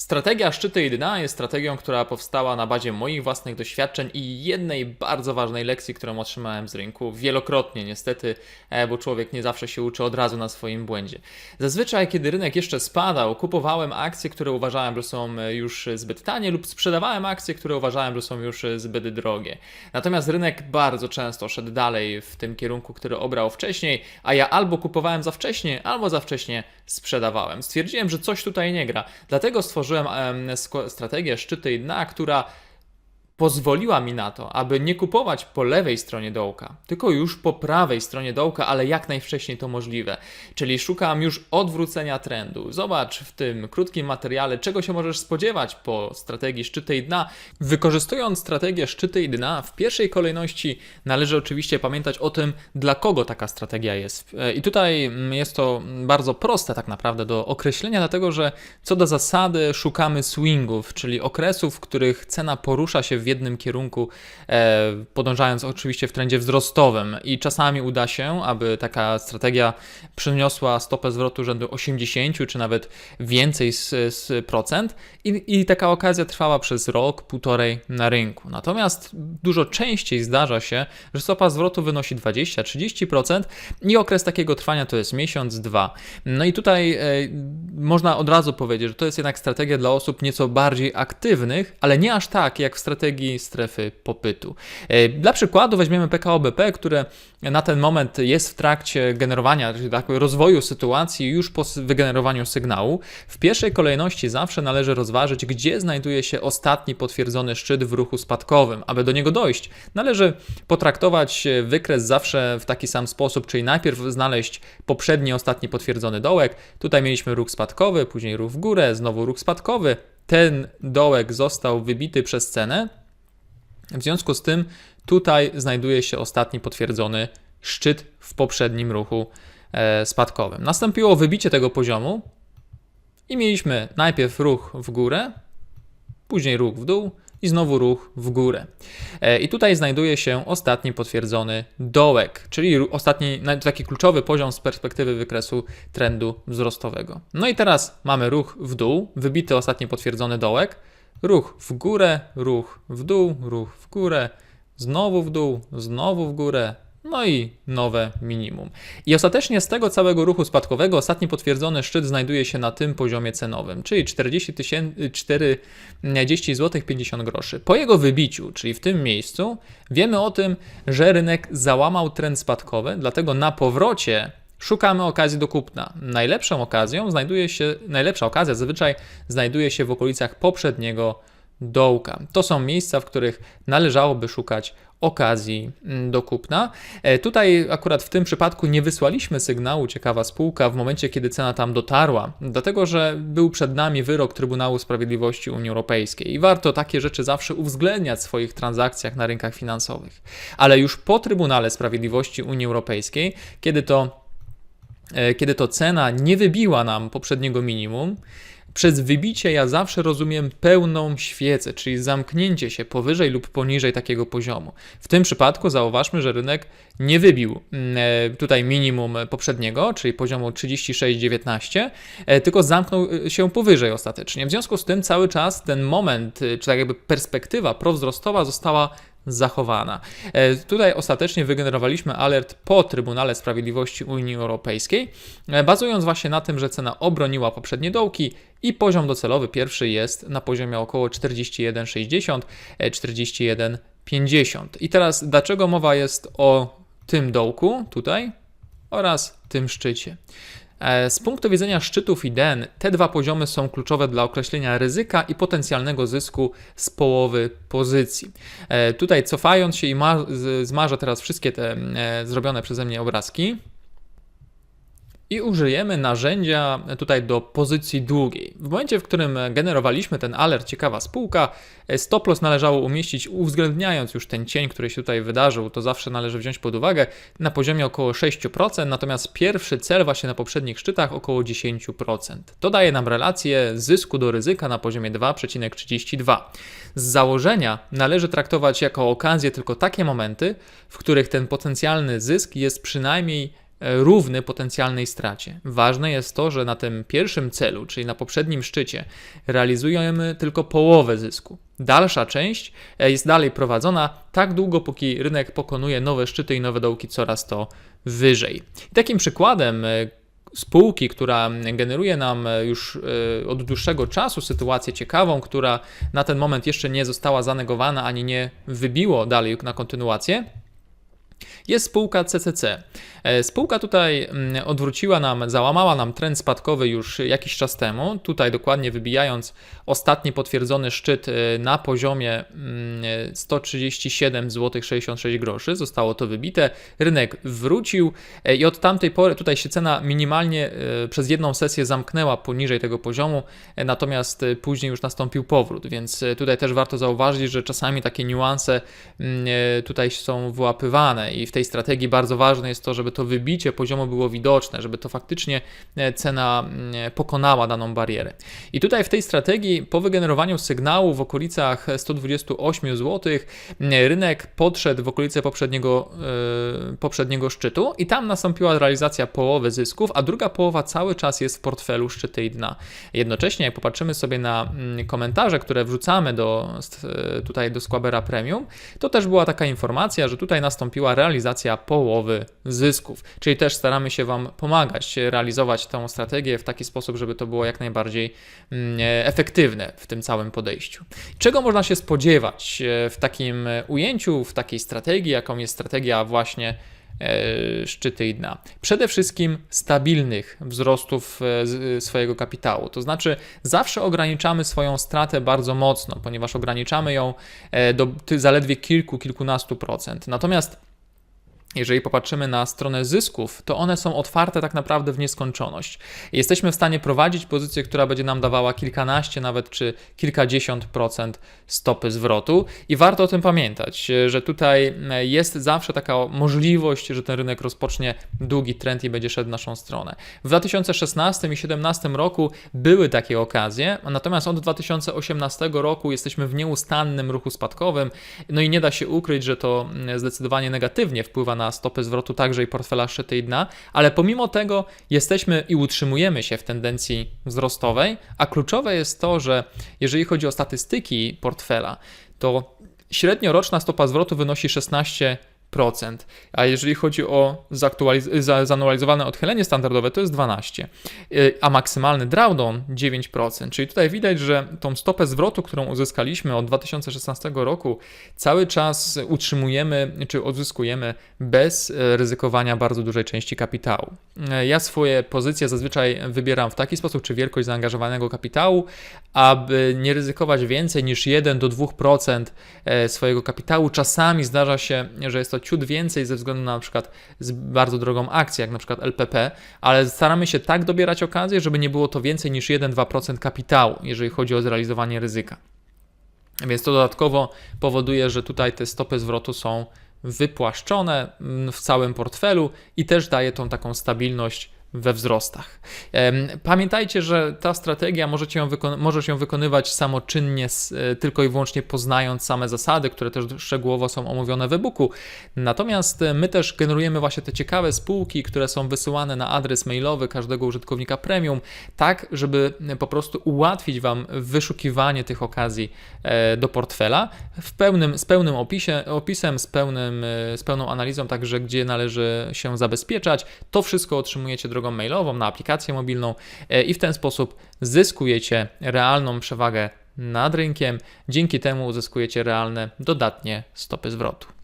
Strategia szczyty i dna jest strategią, która powstała na bazie moich własnych doświadczeń i jednej bardzo ważnej lekcji, którą otrzymałem z rynku wielokrotnie, niestety, e, bo człowiek nie zawsze się uczy od razu na swoim błędzie. Zazwyczaj, kiedy rynek jeszcze spadał, kupowałem akcje, które uważałem, że są e, już zbyt tanie, lub sprzedawałem akcje, które uważałem, że są już e, zbyt drogie. Natomiast rynek bardzo często szedł dalej w tym kierunku, który obrał wcześniej, a ja albo kupowałem za wcześnie, albo za wcześnie sprzedawałem. Stwierdziłem, że coś tutaj nie gra, dlatego stworzyłem em, sko- strategię szczyty i dna, która pozwoliła mi na to, aby nie kupować po lewej stronie dołka, tylko już po prawej stronie dołka, ale jak najwcześniej to możliwe. Czyli szukam już odwrócenia trendu. Zobacz w tym krótkim materiale, czego się możesz spodziewać po strategii szczyty i dna. Wykorzystując strategię szczyty i dna, w pierwszej kolejności należy oczywiście pamiętać o tym, dla kogo taka strategia jest. E, I tutaj mm, jest to bardzo proste tak naprawdę do określenia, dlatego że co do zasady szukamy swingów, czyli okresów, w których cena porusza się w jednym kierunku, e, podążając oczywiście w trendzie wzrostowym. I czasami uda się, aby taka strategia przyniosła stopę zwrotu rzędu 80 czy nawet więcej z, z procent, i, i taka okazja trwała przez rok, półtorej na rynku. Natomiast dużo częściej zdarza się, że stopa zwrotu wynosi 20-30% i okres takiego trwania to jest miesiąc, dwa. No i tutaj e, można od razu powiedzieć, że to jest jednak strategia dla osób nieco bardziej aktywnych, ale nie aż tak jak w strategii strefy popytu. E, Dla przykładu weźmiemy PKO BP, które na ten moment jest w trakcie generowania, czyli tak, rozwoju sytuacji już po wygenerowaniu sygnału. W pierwszej kolejności zawsze należy rozważyć, gdzie znajduje się ostatni potwierdzony szczyt w ruchu spadkowym. Aby do niego dojść, należy potraktować e, wykres zawsze w taki sam sposób, czyli najpierw znaleźć poprzedni, ostatni potwierdzony dołek. Tutaj mieliśmy ruch spadkowy, później ruch w górę, znowu ruch spadkowy. Ten dołek został wybity przez cenę, w związku z tym tutaj znajduje się ostatni potwierdzony szczyt w poprzednim ruchu e, spadkowym. Nastąpiło wybicie tego poziomu i mieliśmy najpierw ruch w górę, później ruch w dół i znowu ruch w górę. E, I tutaj znajduje się ostatni potwierdzony dołek, czyli ostatni, taki kluczowy poziom z perspektywy wykresu trendu wzrostowego. No i teraz mamy ruch w dół, wybity ostatni potwierdzony dołek, ruch w górę, ruch w dół, ruch w górę, znowu w dół, znowu w górę, no i nowe minimum. I ostatecznie z tego całego ruchu spadkowego ostatni potwierdzony szczyt znajduje się na tym poziomie cenowym, czyli 40 tysięcy, 40 zł 50 groszy. Po jego wybiciu, czyli w tym miejscu, wiemy o tym, że rynek załamał trend spadkowy, dlatego na powrocie Szukamy okazji do kupna. Najlepszą okazją znajduje się, najlepsza okazja zazwyczaj znajduje się w okolicach poprzedniego dołka. To są miejsca, w których należałoby szukać okazji mm, do kupna. E, Tutaj akurat w tym przypadku nie wysłaliśmy sygnału ciekawa spółka w momencie, kiedy cena tam dotarła, dlatego że był przed nami wyrok Trybunału Sprawiedliwości Unii Europejskiej i warto takie rzeczy zawsze uwzględniać w swoich transakcjach na rynkach finansowych. Ale już po Trybunale Sprawiedliwości Unii Europejskiej, kiedy to kiedy to cena nie wybiła nam poprzedniego minimum, przez wybicie ja zawsze rozumiem pełną świecę, czyli zamknięcie się powyżej lub poniżej takiego poziomu. W tym przypadku zauważmy, że rynek nie wybił mm, e, tutaj minimum poprzedniego, czyli poziomu 36,19, e, tylko zamknął e, się powyżej ostatecznie. W związku z tym cały czas ten moment, e, czy tak jakby perspektywa prowzrostowa została zachowana. E, Tutaj ostatecznie wygenerowaliśmy alert po Trybunale Sprawiedliwości Unii Europejskiej, e, bazując właśnie na tym, że cena obroniła poprzednie dołki i poziom docelowy pierwszy jest na poziomie około 41,60, e, 41,50. I teraz dlaczego mowa jest o tym dołku tutaj oraz tym szczycie? E, Z punktu widzenia szczytów i den, te dwa poziomy są kluczowe dla określenia ryzyka i potencjalnego zysku z połowy pozycji. E, Tutaj cofając się i zmarzę teraz wszystkie te e, zrobione przeze mnie obrazki. I użyjemy narzędzia tutaj do pozycji długiej. W momencie, w którym generowaliśmy ten alert ciekawa spółka, e, stop loss należało umieścić uwzględniając już ten cień, który się tutaj wydarzył, to zawsze należy wziąć pod uwagę na poziomie około 6%, natomiast pierwszy cel właśnie na poprzednich szczytach około 10%. To daje nam relację zysku do ryzyka na poziomie 2,32. Z założenia należy traktować jako okazję tylko takie momenty, w których ten potencjalny zysk jest przynajmniej równy potencjalnej stracie. Ważne jest to, że na tym pierwszym celu, czyli na poprzednim szczycie, realizujemy tylko połowę zysku. Dalsza część e, jest dalej prowadzona tak długo, póki rynek pokonuje nowe szczyty i nowe dołki coraz to wyżej. I takim przykładem e, spółki, która generuje nam już e, od dłuższego czasu sytuację ciekawą, która na ten moment jeszcze nie została zanegowana ani nie wybiło dalej na kontynuację, jest spółka CCC. E, Spółka tutaj mm, odwróciła nam, załamała nam trend spadkowy już jakiś czas temu. Tutaj dokładnie wybijając ostatni potwierdzony szczyt e, na poziomie mm, 137 zł 66 groszy. Zostało to wybite. Rynek wrócił e, i od tamtej pory tutaj się cena minimalnie przez jedną sesję zamknęła poniżej tego poziomu, natomiast później już nastąpił powrót, więc tutaj też warto zauważyć, że czasami takie niuanse mm, tutaj są wyłapywane i w tej strategii bardzo ważne jest to, żeby to wybicie poziomu było widoczne, żeby to faktycznie e, cena mm, pokonała daną barierę. I tutaj w tej strategii po wygenerowaniu sygnału w okolicach 128 zł rynek podszedł w okolice poprzedniego, e, poprzedniego szczytu i tam nastąpiła realizacja połowy zysków, a druga połowa cały czas jest w portfelu szczyty i dna. Jednocześnie jak popatrzymy sobie na mm, komentarze, które wrzucamy do, e, tutaj do Squabera Premium, to też była taka informacja, że tutaj nastąpiła realizacja połowy zysków. Czyli też staramy się Wam pomagać realizować tę strategię w taki sposób, żeby to było jak najbardziej mm, e, efektywne w tym całym podejściu. Czego można się spodziewać e, w takim ujęciu, w takiej strategii, jaką jest strategia właśnie e, szczyty i dna. Przede wszystkim stabilnych wzrostów swojego kapitału. To znaczy, zawsze ograniczamy swoją stratę bardzo mocno, ponieważ ograniczamy ją do zaledwie kilku, kilkunastu procent. Natomiast jeżeli popatrzymy na stronę zysków, to one są otwarte tak naprawdę w nieskończoność. Jesteśmy w stanie prowadzić pozycję, która będzie nam dawała kilkanaście, nawet czy kilkadziesiąt procent stopy zwrotu. I warto o tym pamiętać, że tutaj jest zawsze taka możliwość, że ten rynek rozpocznie długi trend i będzie szedł w naszą stronę. W 2016 i 2017 roku były takie okazje, natomiast od 2018 roku jesteśmy w nieustannym ruchu spadkowym, no i nie da się ukryć, że to zdecydowanie negatywnie wpływa na stopy zwrotu także i portfela szczyty i dna, ale pomimo tego jesteśmy i utrzymujemy się w tendencji wzrostowej, a kluczowe jest to, że jeżeli chodzi o statystyki portfela, to średnioroczna stopa zwrotu wynosi 16%. A jeżeli chodzi o za- odchylenie standardowe, to jest 12%, Yy, a maksymalny drawdown 9%. Czyli tutaj widać, że tą stopę zwrotu, którą uzyskaliśmy od 2016 roku, cały czas utrzymujemy czy odzyskujemy bez e, ryzykowania bardzo dużej części kapitału. E, Ja swoje pozycje zazwyczaj wybieram w taki sposób, czy wielkość zaangażowanego kapitału, aby nie ryzykować więcej niż 1 do 2% e, swojego kapitału. Czasami zdarza się, że jest to ciut więcej ze względu na na przykład z bardzo drogą akcję, jak na przykład LPP, ale staramy się tak dobierać okazję, żeby nie było to więcej niż 1-2% kapitału, jeżeli chodzi o zrealizowanie ryzyka. Więc to dodatkowo powoduje, że tutaj te stopy zwrotu są wypłaszczone mm, w całym portfelu i też daje tą taką stabilność we wzrostach. Pamiętajcie, że ta strategia możecie ją wykonywać samoczynnie, e, tylko i wyłącznie poznając same zasady, które też szczegółowo są omówione w e-booku. Natomiast e, my też generujemy właśnie te ciekawe spółki, które są wysyłane na adres mailowy każdego użytkownika premium, tak żeby e, po prostu ułatwić Wam wyszukiwanie tych okazji do portfela w pełnym, z pełnym opisie, opisem, z, pełnym, z pełną analizą, także gdzie należy się zabezpieczać. To wszystko otrzymujecie drogą mailową na aplikację mobilną e, i w ten sposób zyskujecie realną przewagę nad rynkiem. Dzięki temu uzyskujecie realne dodatnie stopy zwrotu.